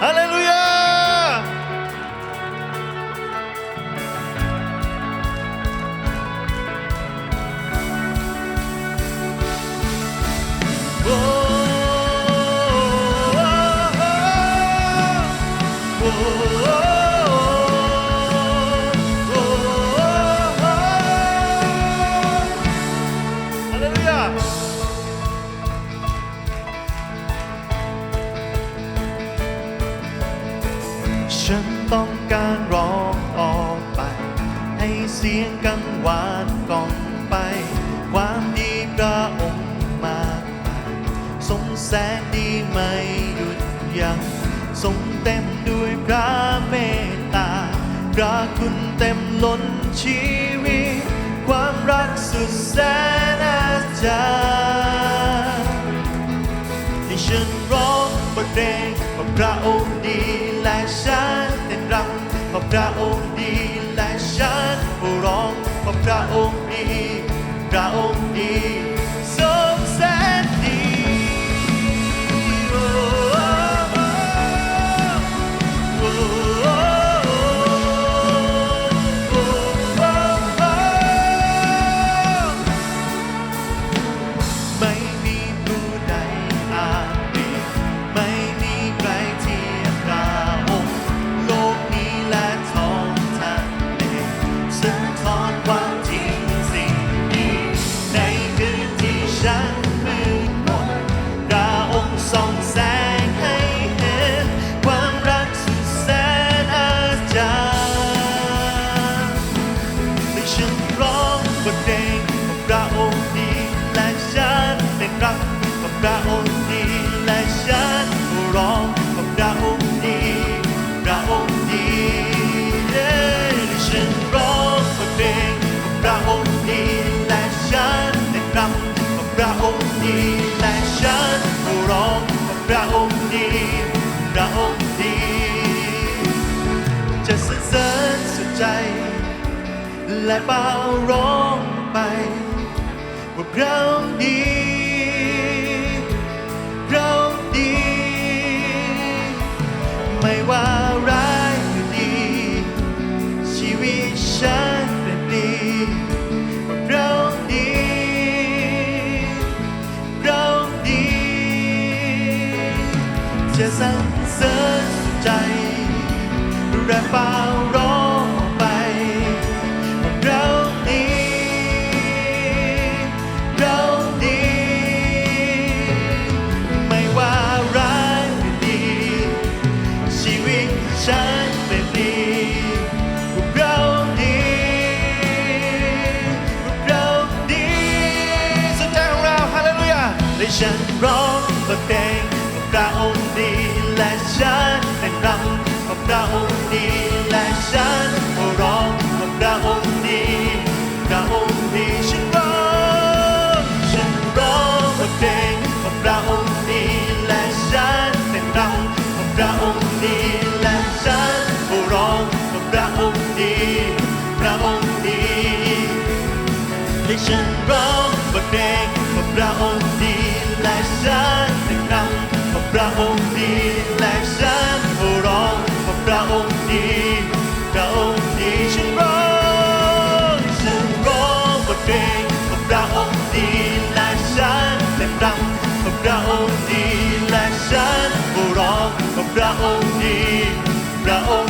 ฮา ฉันต้องการร้องออกไป ให้เสียงกังวานกองไป ความดีพระองค์มากมายทรงแสนดีไม่หยุดยัง้งทรงเต็มด้วยพระเมตตาพระคุณเต็มล้นชีวิต ความรักสุดแสนอาจารย์ให้ฉันร้องบทเพลงว่าพระองค์ดีและฉัน เต้นรำว่าพระองค์ดีและฉันผู้ร้องว่าพระองค์ดีพระองค์ดี ระองค์ดีและฉันเป็นรักของพระองค์ดีและฉันร้องของพระองค์ดีพระองค์ดีเย้ให้ฉันร้องเพลงของพระองค์ดีและฉันเป็นรักของพระองค์ดีและฉันร้องของพระองค์ดีพระองค์ดีจะสรรเสริญสุดใจและเป่าร้องไป วกเราดี พระองค์ดีและฉันเป็นรำว่าพระองค์ดีและฉันก็ร้องว่าพระองค์ดีพระองค์ดีฉันร้องฉันร้องบทเพลงว่าพระองค์ดีและฉันเป็นรำว่าพระองค์ดีและฉันก็ร้องว่าพระองค์ดีพระองค์ดีให้ฉันร้องบทเพลงว่าพระองค์ดีและฉัน และฉันก็ร้องพระองค์ดีพระองค์